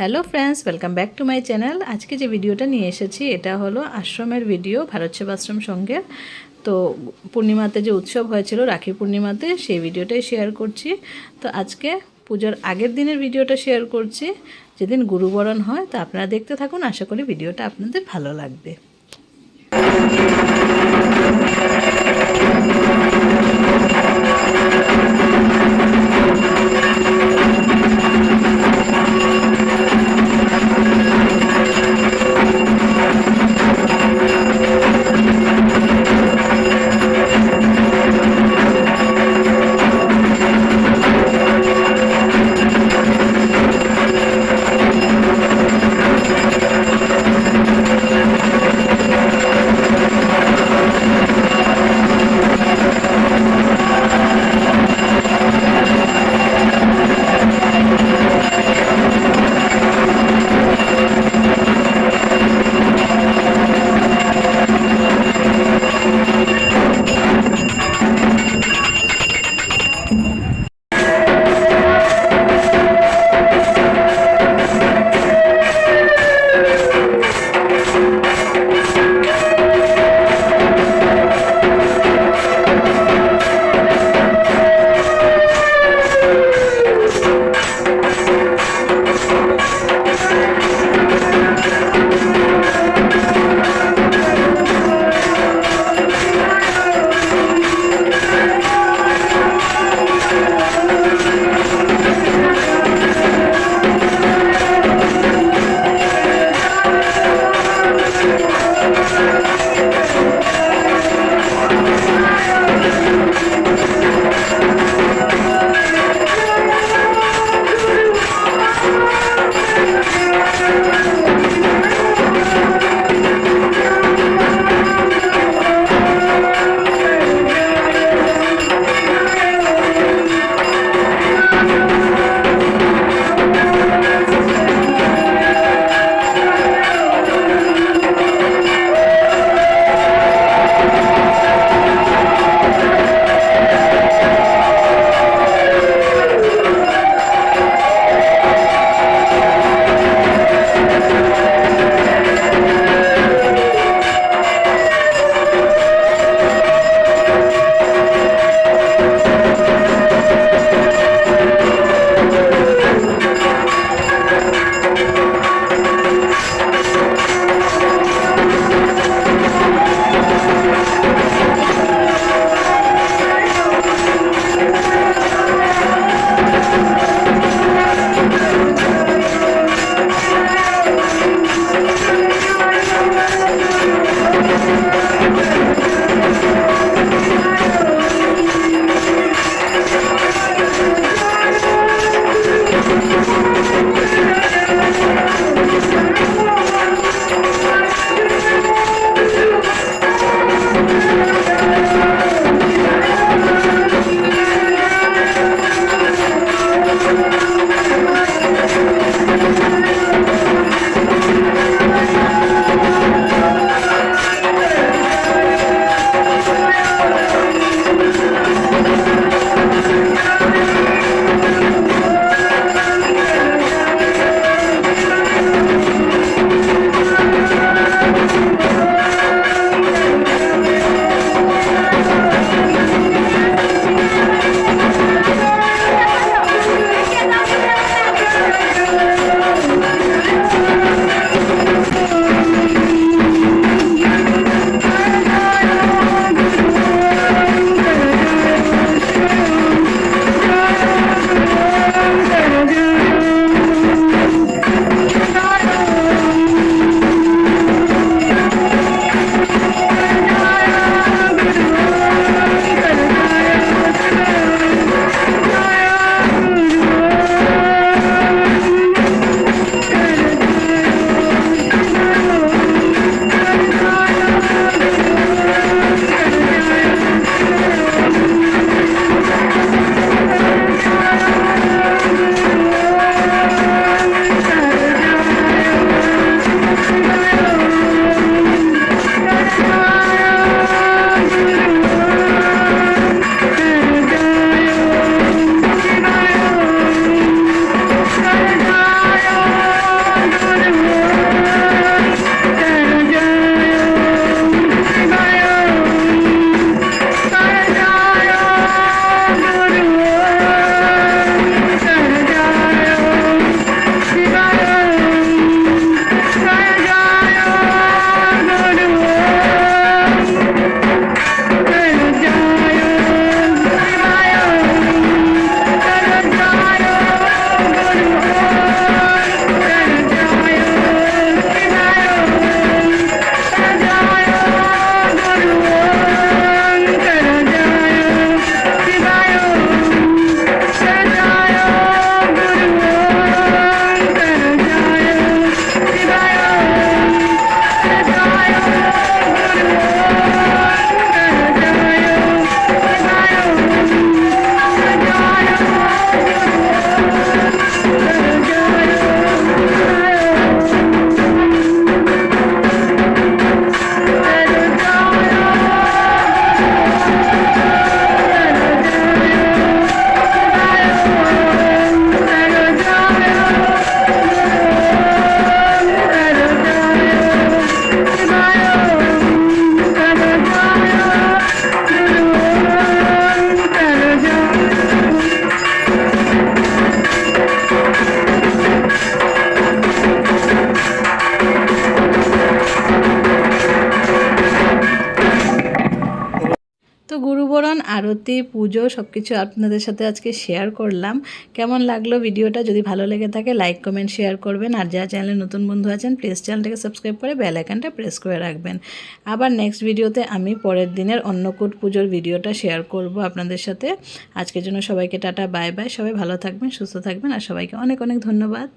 Hello friends welcome back to my channel আজকে যে ভিডিওটা নিয়ে এসেছি, এটা হলো আশ্রমের ভিডিও ভারত সেবা আশ্রম সঙ্গে। তো পূর্ণিমাতে যে উৎসব হয়েছিল, রাখি পূর্ণিমাতে, সেই ভিডিওটাই শেয়ার করছি। তো আজকে পুজোর আগের দিনের ভিডিওটা শেয়ার করছি। যেদিন গুরুবরণ হয়, তো আপনারা দেখতে থাকুন। আশা করি ভিডিওটা আপনাদের ভালো লাগবে। আরতি, পুজো সব কিছু আপনাদের সাথে আজকে শেয়ার করলাম। কেমন লাগল ভিডিওটা? যদি ভালো লেগে থাকে লাইক কমেন্ট শেয়ার করবেন। আর যারা চ্যানেলে নতুন বন্ধু আছেন প্লিজ চ্যানেলটাকে সাবস্ক্রাইব করে বেল আইকনটা প্রেস করে রাখবেন। আবার নেক্সট ভিডিওতে আমি পরের দিনের অন্নকূট পুজোর ভিডিওটা শেয়ার করব আপনাদের সাথে। আজকের জন্য সবাইকে টাটা বাই বাই সবাই ভালো থাকবেন, সুস্থ থাকবেন। আর সবাইকে অনেক অনেক ধন্যবাদ।